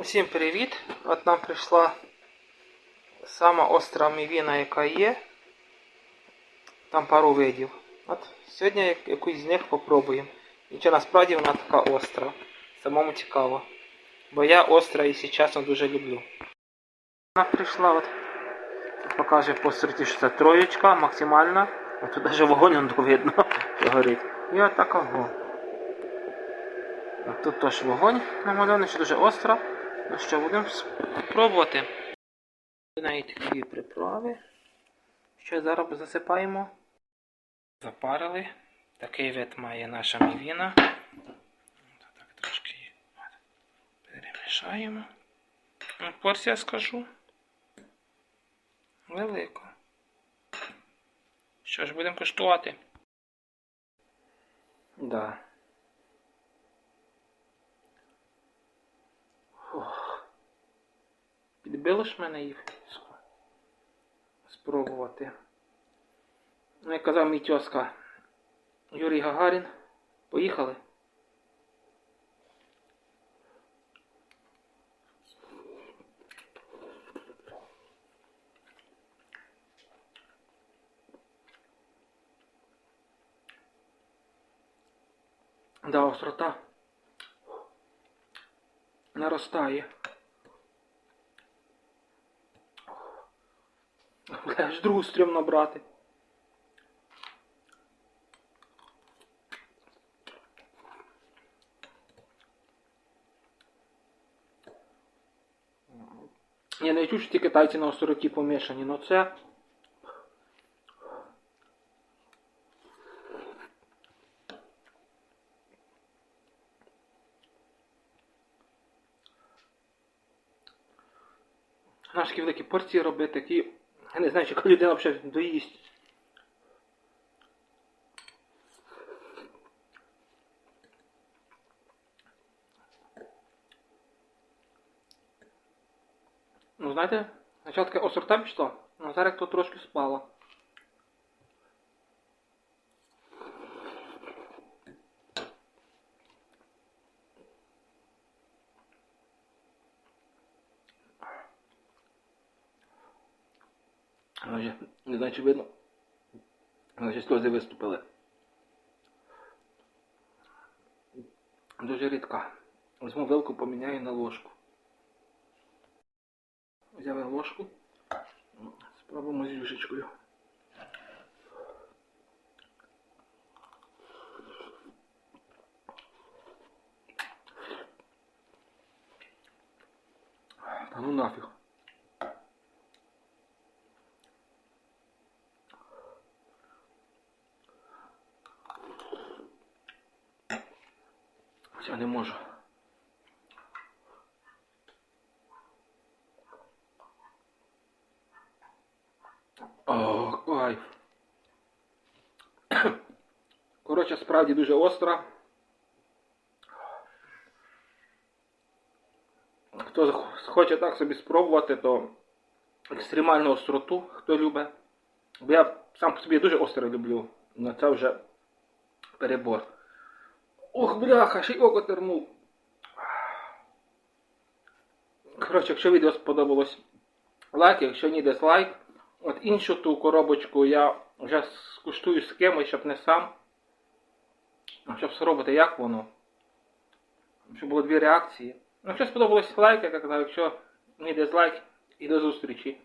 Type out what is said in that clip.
Усім привіт! От нам прийшла сама остра мівіна, яка є. Там пару видів. От сьогодні якусь з них попробуємо. Чи насправді вона така остра. Самому цікаво. Бо я остра і чесно дуже люблю. Вона прийшла от. Покаже по суті, що це троєчка, максимальна. От тут навіть вогонь он видно, що горить. І от така во. От Тут теж вогонь намальований, що дуже остра. Ну що, будемо спробувати. До неї такі приправи. Що зараз засипаємо. Запарили. Такий вид має наша мівіна. Так трошки її перемішаємо. Ну, Порція скажу. Велика. Що ж, будемо коштувати? Да. Ж мене їх спробувати. Ну, як казав мій тьоска Юрій Гагарін. Поїхали. Да, острота наростає. Бля, аж другу стрімно брати. Я не чую, що ті китайці на остроті помішані, но це. Знаєш, такі порції робити, такі. Я не знаю, чи коли людина взагалі доїсть. Ну, знаєте, спочатку таке осорта пішла, а зараз то трошки спала. Вже, не знаю, чи видно. Вже сльози виступили. Дуже рідка. Візьму вилку, поміняю на ложку. Взяли ложку. Спробуємо з юшечкою. Та ну нафіг. Я не можу. О, кайф. Коротше, справді дуже остра. Хто хоче так собі спробувати, то екстремальну остроту, хто любить. Бо я сам по собі дуже остро люблю. але це вже перебор. Ох, бляха, ще й око тернув. Коротше, якщо відео сподобалось, лайк, якщо ні, дизлайк. От іншу ту коробочку я вже скуштую з кимось, щоб не сам. Щоб спробувати, як воно. Щоб було дві реакції. Якщо сподобалось лайк, я казав, якщо ні дизлайк, і до зустрічі.